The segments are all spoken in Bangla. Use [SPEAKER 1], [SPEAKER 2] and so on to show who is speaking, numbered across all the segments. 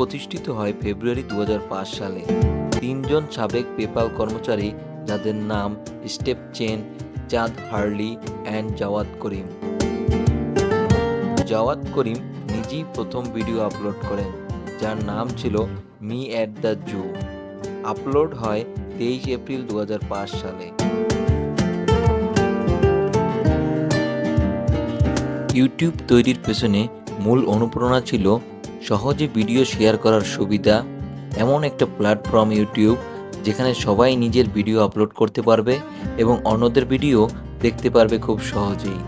[SPEAKER 1] প্রতিষ্ঠিত হয় ফেব্রুয়ারি দু হাজার পাঁচ সালে। তিনজন সাবেক পেপাল কর্মচারী, যাদের নাম Steve Chen, Chad Hurley, and Jawed Karim. Jawed Karim নিজেই প্রথম ভিডিও আপলোড করেন, যার নাম ছিল me at the zoo. Upload হয় তেইশ এপ্রিল দু হাজার পাঁচ সালে। ইউটিউব তৈরির পেছনে মূল অনুপ্রেরণা ছিল সহজে ভিডিও শেয়ার করার সুবিধা, এমন একটা প্ল্যাটফর্ম ইউটিউব যেখানে সবাই নিজের ভিডিও আপলোড করতে পারবে এবং অন্যদের ভিডিও দেখতে পারবে খুব সহজেই।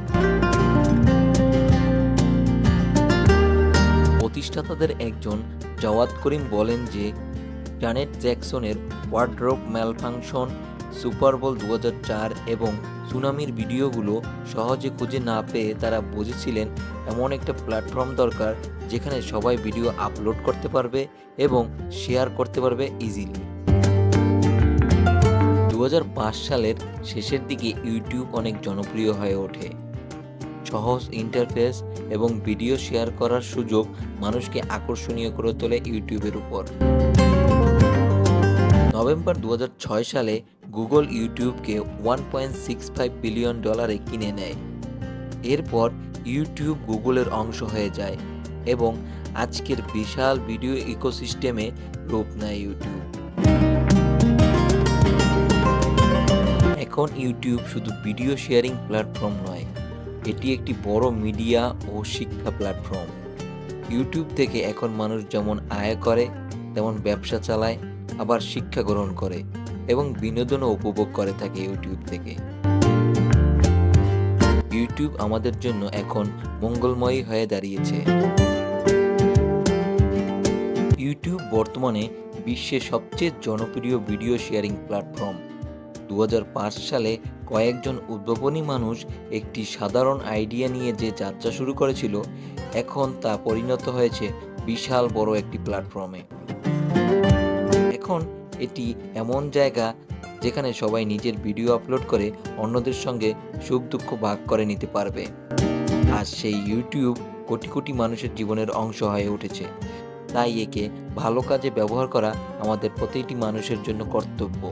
[SPEAKER 1] প্রতিষ্ঠাতাদের একজন জাওয়াদ করিম বলেন যে জানেট জ্যাকসনের ওয়ার্ড্রোপ ম্যালফাংশন সুপার বোল দু হাজার চার এবং সুনামির ভিডিওগুলো সহজে খুঁজে না পেয়ে তারা বুঝেছিলেন এমন একটা প্ল্যাটফর্ম দরকার যেখানে সবাই ভিডিও আপলোড করতে পারবে এবং শেয়ার করতে পারবে ইজিলি দু হাজার পাঁচ সালের শেষের দিকে ইউটিউব অনেক জনপ্রিয় হয়ে ওঠে। সহজ ইন্টারফেস এবং ভিডিও শেয়ার করার সুযোগ মানুষকে আকর্ষণীয় করে তোলে ইউটিউবের উপর। নভেম্বর দু হাজার ছয় সালে Google ইউটিউবকে one point six five billion ডলারে কিনে নেয়। এরপর ইউটিউব গুগলের অংশ হয়ে যায় এবং আজকের বিশাল ভিডিও ইকোসিস্টেমে রূপ নেয় ইউটিউব। এখন ইউটিউব শুধু ভিডিও শেয়ারিং প্ল্যাটফর্ম নয়, এটি একটি বড় মিডিয়া ও শিক্ষা প্ল্যাটফর্ম। ইউটিউব থেকে এখন মানুষ যেমন আয় করে, তেমন ব্যবসা চালায় আবার শিক্ষা গ্রহণ করে এবং বিনোদনও উপভোগ করে থাকে ইউটিউব থেকে। ইউটিউব আমাদের জন্য এখন মঙ্গলময়ী হয়ে দাঁড়িয়েছে। ইউটিউব বর্তমানে বিশ্বের সবচেয়ে জনপ্রিয় ভিডিও শেয়ারিং প্ল্যাটফর্ম। দু হাজার পাঁচ সালে কয়েকজন উদ্ভাবনী মানুষ একটি সাধারণ আইডিয়া নিয়ে যে যাত্রা শুরু করেছিল, এখন তা পরিণত হয়েছে বিশাল বড় একটি প্ল্যাটফর্মে। এখন এটি এমন জায়গা যেখানে সবাই নিজের ভিডিও আপলোড করে অন্যদের সঙ্গে সুখ দুঃখ ভাগ করে নিতে পারবে। আর সেই ইউটিউব কোটি কোটি মানুষের জীবনের অংশ হয়ে উঠেছে। তাই একে ভালো কাজে ব্যবহার করা আমাদের প্রতিটি মানুষের জন্য কর্তব্য।